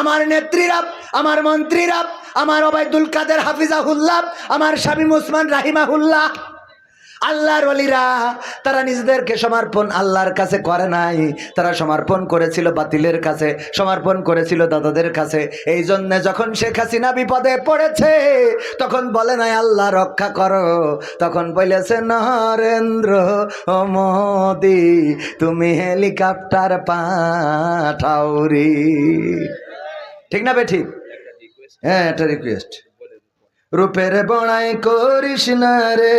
আমার নেত্রীরা আমার মন্ত্রীরা আমার অবায়দুল কাদের হাফিজাহুল্লাহ, আমার শামীম ওসমান রাহিমাহুল্লাহ। আল্লাহর অলিরা তারা নিজেদেরকে সমর্পণ আল্লাহর কাছে করে নাই। তারা সমর্পণ করেছিল বাতিলের কাছে, সমর্পণ করেছিল দাদাদের কাছে। এই জন্য যখন শেখ হাসিনা বিপদে পড়েছে, তখন বলে নাই, আল্লাহ রক্ষা করো। তখন বলেছে, নরেন্দ্র মোদি, তুমি হেলিকপ্টার পাঠাওরি ঠিক না বে ঠিক হ্যাঁ এটা রিকোয়েস্ট রূপের বড়াই করিস না রে।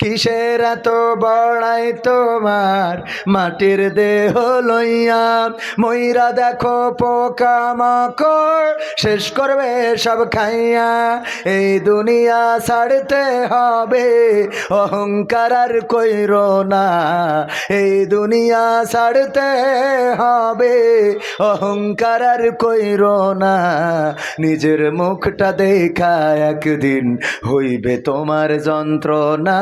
কিসের এত বড়াই তোমার? মাটির দেহ লইয়া ময়রা দেখো পোকা পোকামাকড় শেষ করবে সব খাইয়া, এই দুনিয়া ছাড়তে হবে। অহংকার আর কইর না, এই দুনিয়া ছাড়তে হবে। অহংকার আর কইর না, নিজের মুখটা দেখা একদিন হইবে তোমার যন্ত্রণা।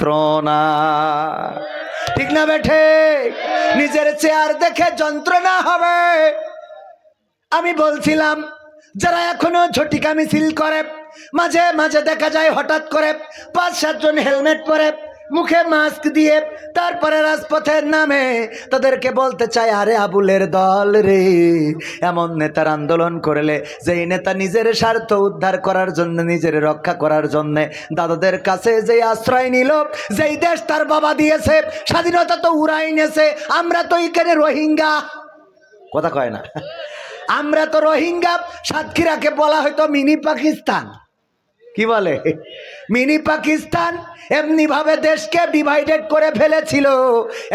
যন্ত্রণা। ঠিক না বেঠে নিজের চেয়ার দেখে যন্ত্রণা হবে। আমি বলছিলাম, যারা এখনও ঝটিকা মিছিল করে, মাঝে মাঝে দেখা যায় হঠাৎ করে পাঁচ সাতজন হেলমেট পরে মুখে মাস্ক দিয়ে তারপরে রাজপথের নামে তাদেরকে বলতে চাই আরে আবুলের দল রে। এমন নেতার আন্দোলন করলে, যেই নেতা নিজের স্বার্থ উদ্ধার করার জন্য, নিজের রক্ষা করার জন্য দাদাদের কাছে যে আশ্রয় নিল, যেই দেশ তার বাবা দিয়েছে, স্বাধীনতা তো উড়াই নেছে, আমরা তো এখানে রোহিঙ্গা। কথা কয় না। আমরা তো রোহিঙ্গা, সাতক্ষীরাকে বলা হয়তো মিনি পাকিস্তান। কি বলে? মিনি পাকিস্তান এমনি ভাবে দেশকে ডিভাইডেড করে ফেলেছিল।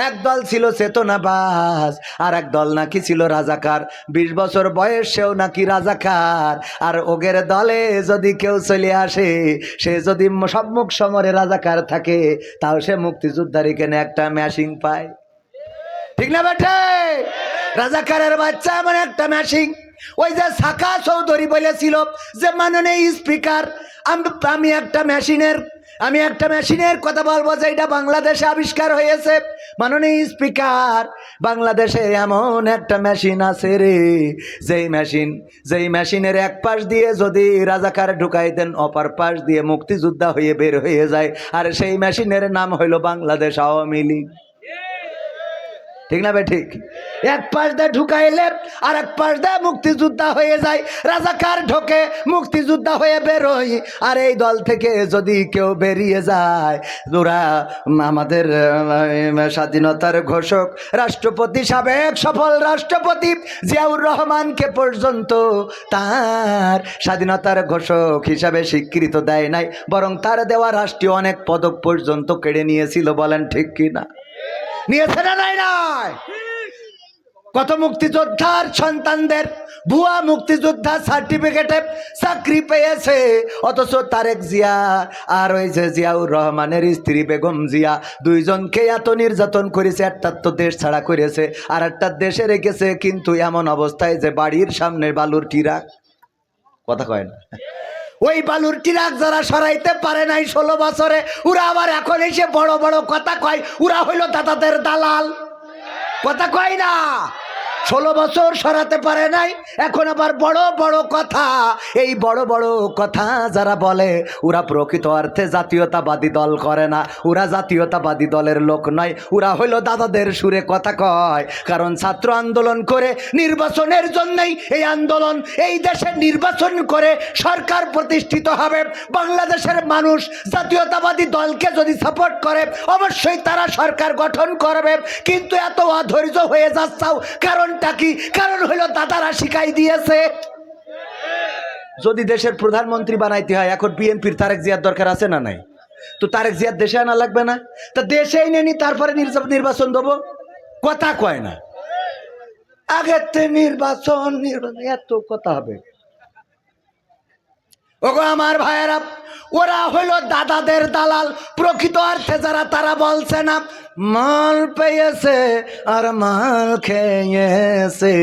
এক দল ছিল চেতনাবাস আর এক দল নাকি ছিল রাজাকার। বিশ বছর বয়সেও নাকি রাজাকার। আর ওগের দলে যদি কেউ চলে আসে, সে যদি সম্মুখ সমরে রাজাকার থাকে, তাও সে মুক্তিযোদ্ধার এখানে একটা ম্যাশিং পায়। ঠিক না বেটে রাজাকারের বাচ্চা এমন একটা ম্যাশিং ওই যে সাকা চৌধুরী বলেছিল যে মাননীয় স্পিকার আমি একটা মেশিনের, আমি একটা মেশিনের কথা বলব যে এটা বাংলাদেশে আবিষ্কার হয়েছে। মাননীয় স্পিকার, বাংলাদেশে এমন একটা মেশিন আছে রে। যেই মেশিন, যেই মেশিনের এক পাশ দিয়ে যদি রাজাকার ঢুকাই দেন, অপর পাশ দিয়ে মুক্তিযোদ্ধা হয়ে বের হয়ে যায়। আর সেই মেশিনের নাম হইল বাংলাদেশ আওয়ামী লীগ। ঠিক না ভাই ঠিক? এক পাশ দিয়ে ঢুকাইলে আর এক পাশ দিয়ে মুক্তিযোদ্ধা হয়ে যায়। রাজাকার ঢোকে, মুক্তিযোদ্ধা হয়ে বেরোই আর এই দল থেকে যদি কেউ বেরিয়ে যায়, ওরা আমাদের স্বাধীনতার ঘোষক, রাষ্ট্রপতি সাবেক সফল রাষ্ট্রপতি জিয়াউর রহমানকে পর্যন্ত তার স্বাধীনতার ঘোষক হিসাবে স্বীকৃত দেয় নাই, বরং তার দেওয়া রাষ্ট্রীয় অনেক পদক পর্যন্ত কেড়ে নিয়েছিল, বলেন ঠিক কি না নিয়েছে না নাই নাই? কত মুক্তিযোদ্ধার সন্তানদের? ভুয়া মুক্তিযোদ্ধা সার্টিফিকেটে চাকরি পেয়েছে, অথচ তারেক জিয়া আর ওই যে জিয়াউর রহমানের স্ত্রী বেগম জিয়া দুইজনকে এত নির্যাতন করেছে, একটা তো দেশ ছাড়া করেছে আর একটা দেশে রেখেছে, কিন্তু এমন অবস্থায় যে বাড়ির সামনে বালুর টিরা। কথা কয় না? ওই বালুর টিরাক যারা সরাইতে পারে নাই ষোলো বছরে, ওরা আবার এখন এসে বড় বড় কথা কয়, ওরা হইল দাদাদের দালাল। কথা কয় না? ষোলো বছর সরাতে পারে নাই। এখন আবার বড় বড় কথা। এই বড় বড় কথা যারা বলে, ওরা প্রকৃত অর্থে জাতীয়তাবাদী দল করে না। ওরা জাতীয়তাবাদী দলের লোক নয়। ওরা হইল দাদাদের সুরে কথা কয়। কারণ ছাত্র আন্দোলন করে নির্বাচনের জন্যই এই আন্দোলন, এই দেশে নির্বাচন করে সরকার প্রতিষ্ঠিত হবে। বাংলাদেশের মানুষ জাতীয়তাবাদী দলকে যদি সাপোর্ট করে, অবশ্যই তারা সরকার গঠন করবে। কিন্তু এত অধৈর্য হয়ে যাচ্ছাও। কারণটা কি? কারণ হলো দাদারা শিখাই দিয়েছে। যদি দেশের প্রধানমন্ত্রী বানাইতে হয়, এখন বিএনপির তারেক জিয়ার দরকার আছে না নাই? তো তারেক জিয়ার দেশে আনা লাগবে না? তা দেশেই নেনি তারপরে নির্বাচন দেবো? কথা কয় না। আগের নির্বাচন নির্বাচন, এত কথা হবে। ওগো আমার ভাইয়েরা ওরা হলো দাদাদের দালাল। প্রকৃত অর্থে যারা, তারা বলছে না, মাল পেয়েছে আর মাল খেয়েছে।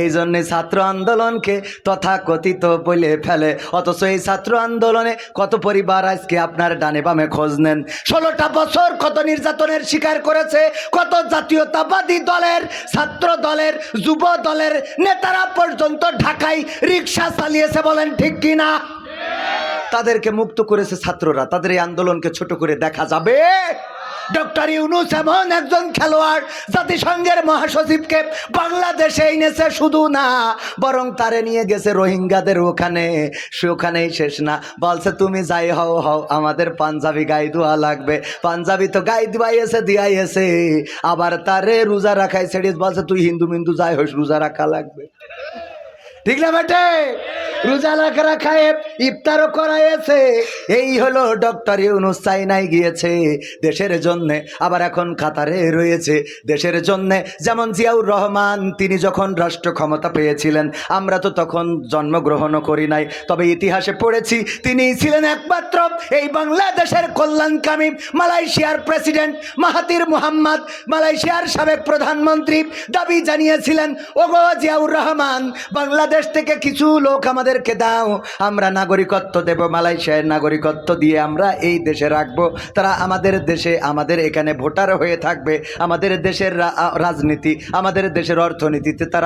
এই জন্যে ছাত্র আন্দোলনকে তথাকথিত বলে ফেলে। অথচ এই ছাত্র আন্দোলনে কত পরিবার আজকে আপনার ডানে বামে খোঁজ নেন? ষোলোটা বছর কত নির্যাতনের শিকার করেছে, কত জাতীয়তাবাদী দলের, ছাত্র দলের, যুব দলের নেতারা পর্যন্ত ঢাকায় রিক্সা চালিয়েছে বলেন ঠিক কিনা? তাদেরকে মুক্ত করেছে ছাত্ররা। তাদের এই আন্দোলনকে ছোট করে দেখা যাবে। ডক্টর ইউনুস এমন একজন খেলোয়াড়, জাতিসংঘের মহাসচিবকে বাংলাদেশে এনেছে শুধু না, বরং তারে নিয়ে গেছে রোহিঙ্গাদের ওখানে। সে ওখানেই শেষ না। বলছে, তুমি যাই হও হও, আমাদের পাঞ্জাবি গাই দোয়া লাগবে। পাঞ্জাবি তো গাই দিবাইয়েছে দিয়াইয়েছে। আবার তারে রোজা রাখাই ছেড়ে বলছে, তুই হিন্দু মিন্দু যাই হোস, রোজা রাখা লাগবে। ঠিক না বেটে? রোজা রাখা রাখায় ইফতারও করাইছে এই হলো ডক্টর ইউনুস চাইনাই গিয়েছে। দেশের জন্য আবার এখন কাতারে রয়েছে। দেশের জন্য যেমন জিয়াউর রহমান, তিনি যখন রাষ্ট্র ক্ষমতা পেয়েছিলেন, আমরা তো তখন জন্মগ্রহণও করি নাই। তবে ইতিহাসে পড়েছি, তিনি ছিলেন একমাত্র এই বাংলাদেশের কল্যাণকামী মালয়েশিয়ার প্রেসিডেন্ট মাহাতির মুহাম্মদ। মালয়েশিয়ার সাবেক প্রধানমন্ত্রী দাবি জানিয়েছিলেন, ওগো জিয়াউর রহমান, বাংলাদেশ থেকে কিছু লোক আমাদেরকে দাও, আমরা নাগরিকত্ব দেব মালয়েশিয়ার নাগরিকত্ব দিয়ে আমরা এই দেশে রাখব। তারা আমাদের দেশে, আমাদের এখানে ভোটার হয়ে থাকবে, আমাদের দেশের রাজনীতি, আমাদের দেশের অর্থনীতিতে তারা